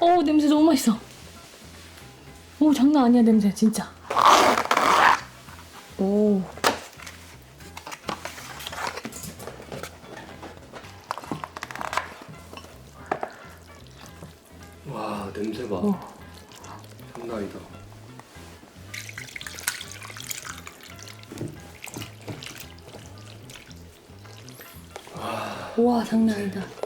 오 냄새 너무 맛있어. 오 장난 아니야 냄새 진짜. 오. 와 냄새 봐. 어. 장난 아니다. 우와 장난 아니다.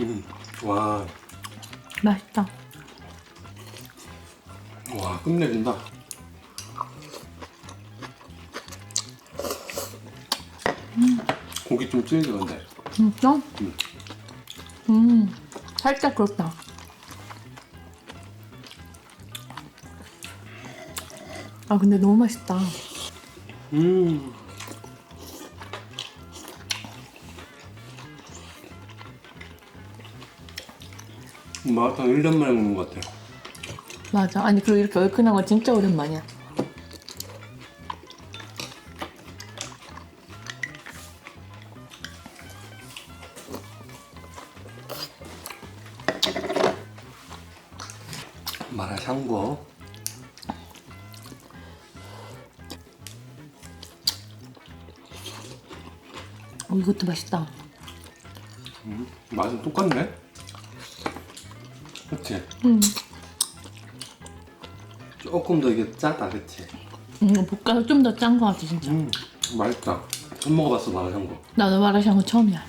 음, 와, 맛있다. 와 끝내준다. 고기 좀 질기던데. 진짜? 음. 음 살짝 그렇다. 아 근데 너무 맛있다. 음. 마라탕 1년 만에 먹는 것 같아. 맞아. 아니 그리고 이렇게 얼큰한 거 진짜 오랜만이야. 마라샹궈. 어, 이것도 맛있다. 맛은 똑같네. 그치? 음, 조금 더 이게 짜다, 그치? 음 볶아서 좀 더 짠 거 같아 진짜. 음, 맛있다. 처음 먹어봤어, 마라샹궈. 나도 마라샹궈 처음이야.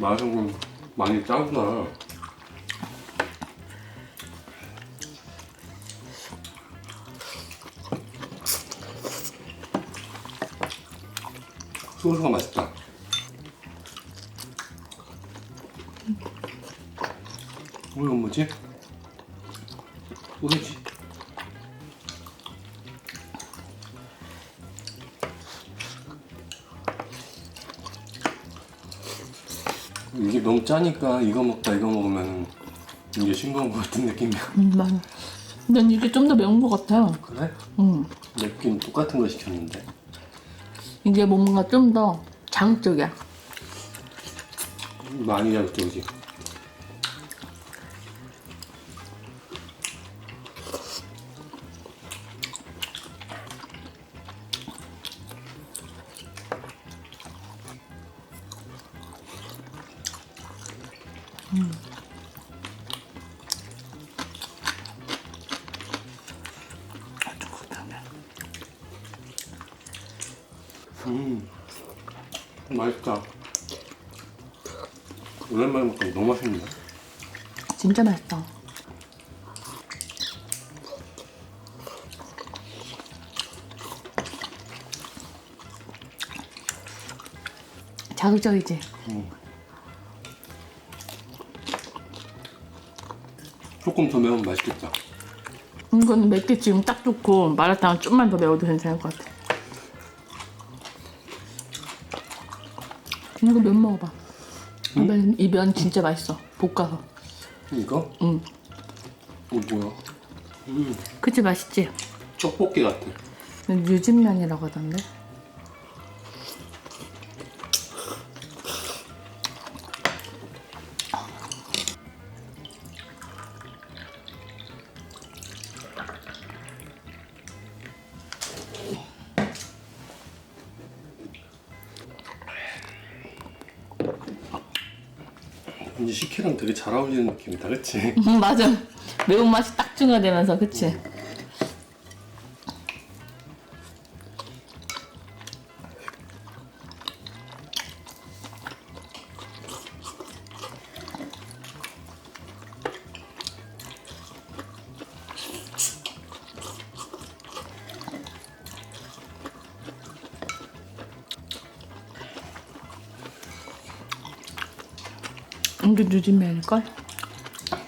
마라샹궈 많이 짜구나. 어, 이건 뭐지? 소세지. 이게 너무 짜니까 이거 먹다 이거 먹으면 이게 싱거운 것 같은 느낌이야. 음 맞아. 난 이게 좀 더 매운 거 같아. 그래? 음 맵긴 똑같은 거 시켰는데. 이게 뭔가 좀 더 자극적이야. 많이 자극적이지. 음, 맛있다. 오랜만에 먹으니까 너무 맛있네. 진짜 맛있다. 자극적이지? 조금 더 매우면 맛있겠다. 이거는 맵게 지금 딱 좋고 마라탕은 좀만 더 매워도 괜찮을 것 같아. 이거 면 먹어봐. 이면 진짜 맛있어. 볶아서. 이거? 응. 이거 뭐야? 음, 그치 맛있지? 떡볶이 같아. 유진면이라고 하던데. 이제 식혜랑 되게 잘 어울리는 느낌이다, 그치? 음, 맞아. 매운맛이 딱 중화되면서 그치? 이게 누진면일걸?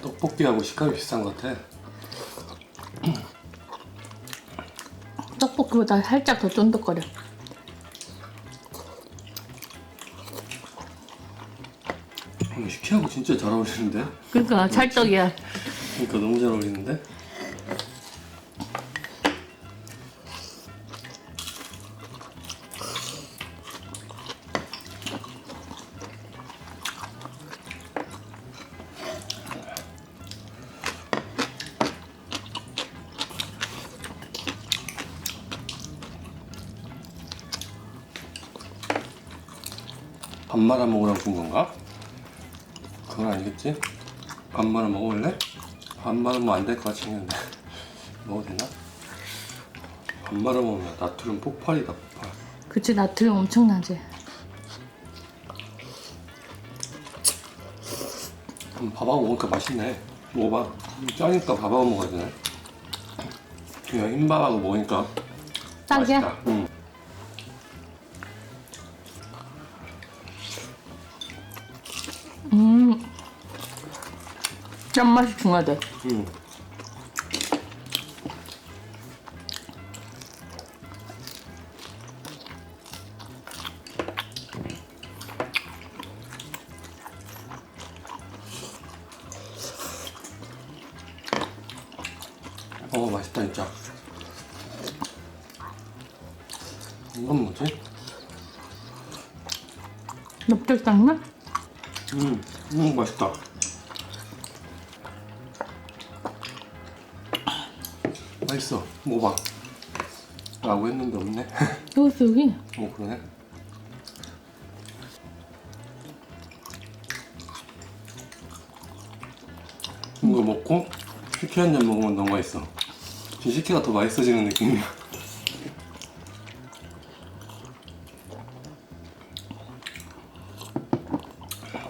떡볶이하고 식감이 비슷한 것 같아. 떡볶이보다 살짝 더 쫀득거려. 음, 식혜하고 진짜 잘 어울리는데? 그러니까 찰떡이야. 그러니까 너무 잘 어울리는데? 말아 먹으라고 준 건가? 그건 아니겠지? 밥 말아 먹을래? 밥 말으면 안 될 것 같이 생겼는데 먹어도 되나? 밥 말아 먹으면 나트륨 폭발이다 폭발 그치 나트륨 엄청나지. 음, 밥하고 먹으니까 맛있네 먹어봐 음, 짜니까 밥하고 먹어야 되네 그냥 흰밥하고 먹으니까 딱이야. 맛있다 짠맛이 중화돼. 응. 어 맛있다 진짜 이건 뭐지? 엽떡 장면? 음, 음 맛있다 맛있어 먹어봐 라고 했는데 없네 여기 있어 여기. 어 그러네 이거 먹고 식혜 한잔 먹으면 너무 맛있어 지금 식혜가 더 맛있어지는 느낌이야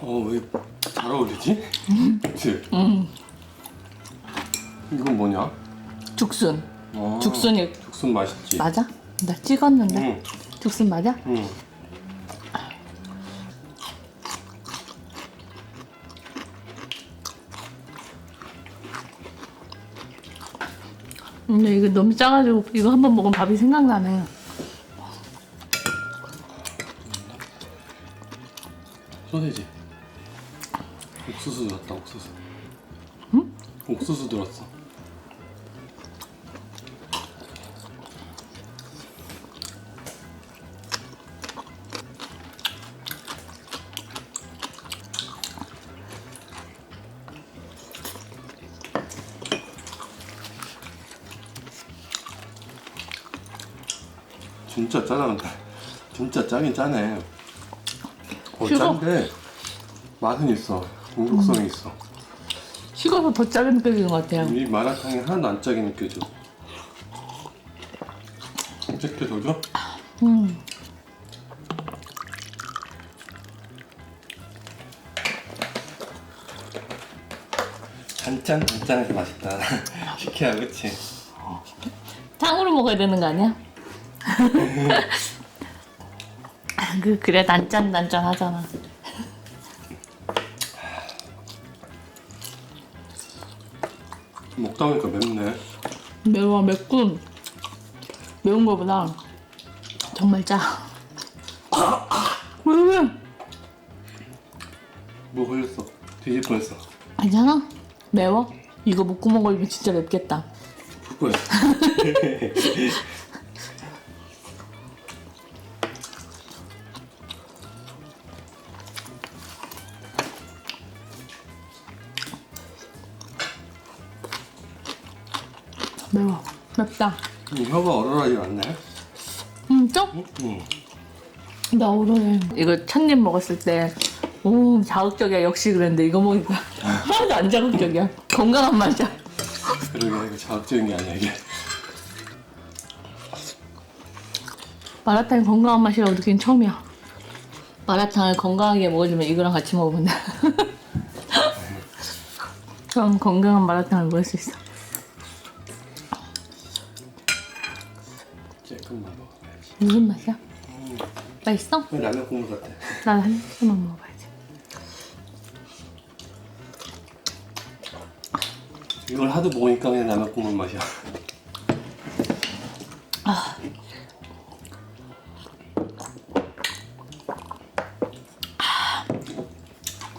어왜 잘 어울리지? 그치? 이건 뭐냐? 죽순. 어, 죽순이 죽순 맛있지? 맞아? 나 찍었는데. 응, 죽순 맞아? 응. 근데 이거 너무 짜가지고 이거 한 번 먹으면 밥이 생각나네. 소세지. 옥수수 들었다 옥수수. 응? 옥수수 들었어. 진짜 짜다 근데 진짜 짜긴 짜네. 어, 식어. 짠데 맛은 있어. 중독성이 있어. 식어서 더 짜게 느껴지는 것 같아요. 이 마라탕이 하나도 안 짜게 느껴져. 더 줘? 음. 단짠 단짠해서 맛있다. 식혜야 그치? 탕으로 먹어야 되는 거 아니야? 그 그래 난짠 난짠 하잖아. 먹다 보니까 맵네. 매워 맵고 매운 거보다 정말 짜. 왜 왜? 뭐 걸렸어? 뒤질 뻔했어. 괜찮아? 매워? 이거 목구멍 걸리면 진짜 맵겠다. 풀 뻔했 맵다. 음, 혀가 얼얼하지 않네. 음, 쩍? 응. 나 오래. 이거 첫 입 먹었을 때, 오, 자극적이야. 역시 그랬는데, 이거 먹으니까 하나도 안 자극적이야. 건강한 맛이야. 그러게 이거 자극적인 게 아니야 이게. 마라탕이 건강한 맛이라고 느낀 처음이야. 마라탕을 건강하게 먹으려면 이거랑 같이 먹으면 돼. 그럼 건강한 마라탕을 먹을 수 있어. 라면국만 먹어야지. 무슨 맛이야? 맛있어? 라면 국물 같아. 난 한국만 먹어야지 이걸 하도 먹으니까 그냥 라면 국물 맛이야. 아.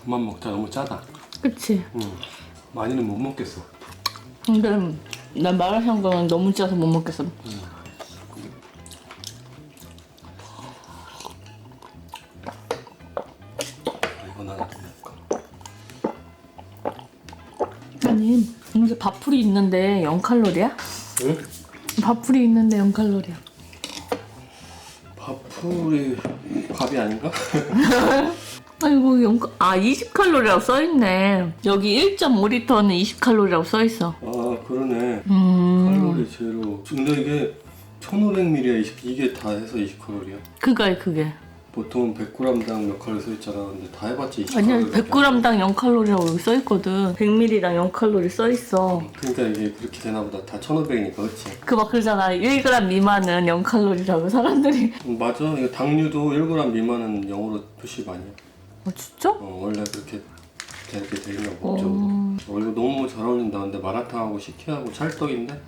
그만 먹자 너무 짜다. 그치? 응. 많이는 못 먹겠어. 근데 나 마라샹궈는 너무 짜서 못 먹겠어. 응. 아니 이게 밥풀이 있는데 0칼로리야? 응? 밥풀이 있는데 0칼로리야. 밥풀이 밥이 아닌가? 아이고 0, 아 20칼로리라고 써있네. 여기 1.5리터는 20칼로리라고 써있어. 아 그러네. 음 칼로리 제로. 근데 이게 1500ml야. 20, 이게 다 해서 20칼로리야. 그거야 그게. 보통은 100g당 몇 칼로리 써 있잖아. 근데 다 해봤자 20칼로리. 아니야 100g당 0칼로리라고 여기 써있거든. 100ml당 0칼로리 써있어. 그러니까 이게 그렇게 되나 보다. 다 1500이니까 그렇지. 그 막 그러잖아 1g 미만은 0칼로리라고 사람들이. 음, 맞아. 이거 당류도 1g 미만은 0으로 표시 많이 해. 어 진짜? 어, 원래 그렇게 되게 돼 있나 봐. 어. 어, 이거 너무 잘 어울린다. 근데 마라탕하고 식혜하고 찰떡인데?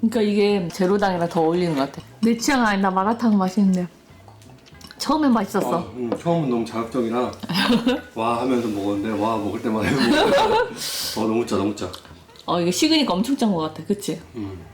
그러니까 이게 제로당이랑 더 어울리는 것 같아. 내 취향 아니 나 마라탕 맛있는데. 처음엔 맛있었어. 아, 음, 처음은 너무 자극적이라 와 하면서 먹었는데 와 먹을 이거 먹어. 어 너무 짜 너무 짜. 어 이게 식으니까 엄청 짠 것 같아. 그치? 음.